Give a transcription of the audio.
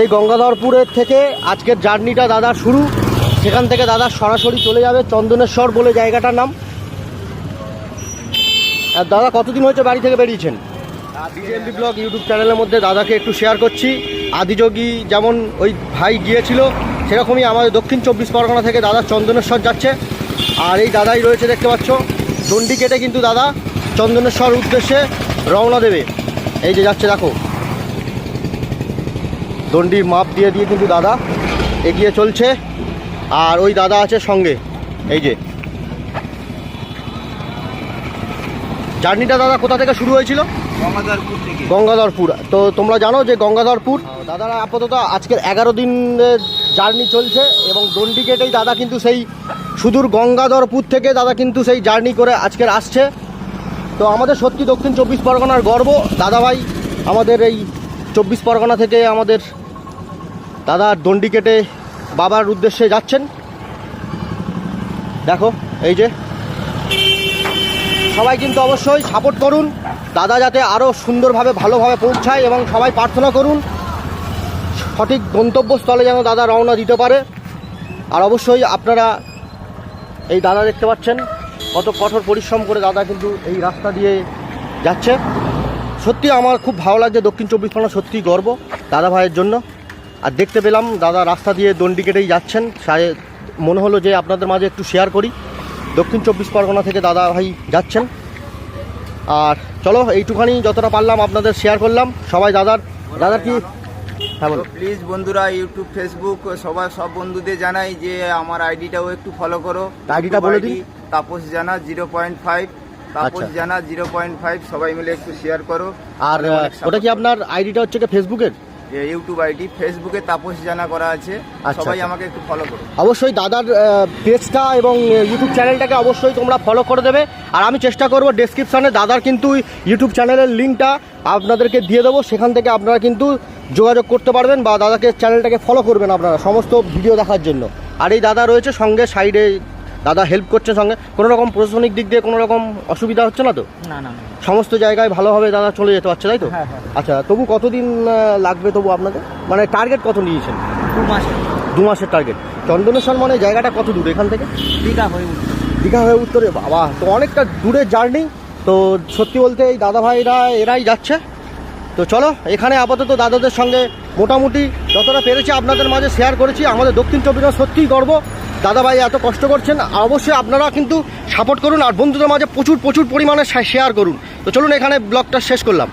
সেই গঙ্গাধরপুরের থেকে আজকের জার্নিটা দাদার শুরু। সেখান থেকে দাদা সরাসরি চলে যাবে চন্দনেশ্বর বলে জায়গাটার নাম। আর দাদা, কতদিন হয়েছে বাড়ি থেকে বেরিয়েছেন? বিজেএমবি ব্লগ ইউটিউব চ্যানেলের মধ্যে দাদাকে একটু শেয়ার করছি। আদিযোগী যেমন ওই ভাই গিয়েছিল, সেরকমই আমাদের দক্ষিণ চব্বিশ পরগনা থেকে দাদা চন্দনেশ্বর যাচ্ছে। আর এই দাদাই রয়েছে দেখতে পাচ্ছ। দণ্ডি কেটে কিন্তু দাদা চন্দনেশ্বর উদ্দেশ্যে রওনা দেবে। এই যে যাচ্ছে, দেখো। দণ্ডির মাপ দিয়ে দিয়ে কিন্তু দাদা এগিয়ে চলছে। আর ওই দাদা আছে সঙ্গে এই যে। জার্নিটা দাদা কোথা থেকে শুরু হয়েছিল? গঙ্গাধরপুর থেকে। গঙ্গাধরপুর। তো তোমরা জানো যে গঙ্গাধরপুর দাদারা আপাতত আজকের এগারো দিন জার্নি চলছে এবং দণ্ডি কেটেই দাদা কিন্তু সেই সুদূর গঙ্গাধরপুর থেকে দাদা কিন্তু সেই জার্নি করে আজকের আসছে। তো আমাদের সত্যি দক্ষিণ চব্বিশ পরগনার গর্ব দাদাভাই আমাদের এই চব্বিশ পরগনা থেকে আমাদের দাদা দণ্ডি কেটে বাবার উদ্দেশ্যে যাচ্ছেন। দেখো, এই যে। সবাই কিন্তু অবশ্যই সাপোর্ট করুন। দাদা যাতে আরও সুন্দরভাবে, ভালোভাবে পৌঁছায় এবং সবাই প্রার্থনা করুন। সঠিক গন্তব্যস্থলে যেন দাদা রওনা দিতে পারে। আর অবশ্যই আপনারা এই দাদা দেখতে পাচ্ছেন, কত কঠোর পরিশ্রম করে দাদা কিন্তু এই রাস্তা দিয়ে যাচ্ছে। সত্যি আমার খুব ভালো লাগছে দক্ষিণ চব্বিশ পরগনা সত্যিই গর্ব দাদা ভাইয়ের জন্য। আর দেখতে পেলাম দাদা রাস্তা দিয়ে দণ্ডি কেটেই যাচ্ছেন। সায়ে- মনে হলো যে আপনাদের মাঝে একটু শেয়ার করি। দক্ষিণ চব্বিশ পরগনা থেকে দাদা ভাই যাচ্ছেন। আর চলো এইটুখানি যতটা পারলাম আপনাদের শেয়ার করলাম। সবাই দাদার দাদার কি? হ্যাঁ বলো। প্লিজ বন্ধুরা ইউটিউব ফেসবুক সবাই সব বন্ধুদের জানাই যে আমার আইডিটাও একটু ফলো করো। আইডিটা বলে দিই তাপস জানা জিরো পয়েন্ট ফাইভ তাপস আচ্ছা। জানা জিরো পয়েন্ট ফাইভ সবাই মিলে একটু শেয়ার করো। আর ওটা কি আপনার আইডিটা হচ্ছে কি ফেসবুকের ইউটিউব আইডি। ফেসবুকে তাপস জানা করা আছে। আচ্ছা, সবাই আচ্ছা। আমাকে একটু ফলো করো। অবশ্যই দাদার পেজটা এবং ইউটিউব চ্যানেলটাকে অবশ্যই তোমরা ফলো করে দেবে। আর আমি চেষ্টা করব ডেসক্রিপশানে দাদার কিন্তু ইউটিউব চ্যানেলের লিঙ্কটা আপনাদেরকে দিয়ে দেবো। সেখান থেকে আপনারা কিন্তু যোগাযোগ করতে পারবেন বা দাদাকে চ্যানেলটাকে ফলো করবেন আপনারা সমস্ত ভিডিও দেখার জন্য। আর এই দাদা রয়েছে সঙ্গে সাইডে দাদা হেল্প করছে সঙ্গে। কোনো রকম প্রশাসনিক দিক দিয়ে কোনো রকম অসুবিধা হচ্ছে না তো? না না সমস্ত জায়গায় ভালোভাবে দাদা চলে যেতে পারছে তাই তো? হ্যাঁ, হ্যাঁ। আচ্ছা তবু কতদিন লাগবে তবু আপনাদের? মানে টার্গেট কত নিয়েছেন? দু মাসে দু মাসের টার্গেট চন্দনেশ্বর মানে জায়গাটা কত দূর এখান থেকে? দীঘা হয়ে দীঘা হয়ে উত্তরে বাবা তো অনেকটা দূরের জার্নি তো সত্যি বলতে এই দাদা ভাইরা এরাই যাচ্ছে। তো চলো এখানে আপাতত দাদাদের সঙ্গে মোটামুটি যতটা পেরেছি আপনাদের মাঝে শেয়ার করেছি। আমাদের দক্ষিণ চব্বিশ সত্যিই গর্ব। দাদা ভাই এত কষ্ট করছেন, অবশ্যই আপনারা কিন্তু সাপোর্ট করুন আর বন্ধুদের মাঝে প্রচুর প্রচুর পরিমাণে শেয়ার করুন। তো চলুন এখানে ব্লগটা শেষ করলাম।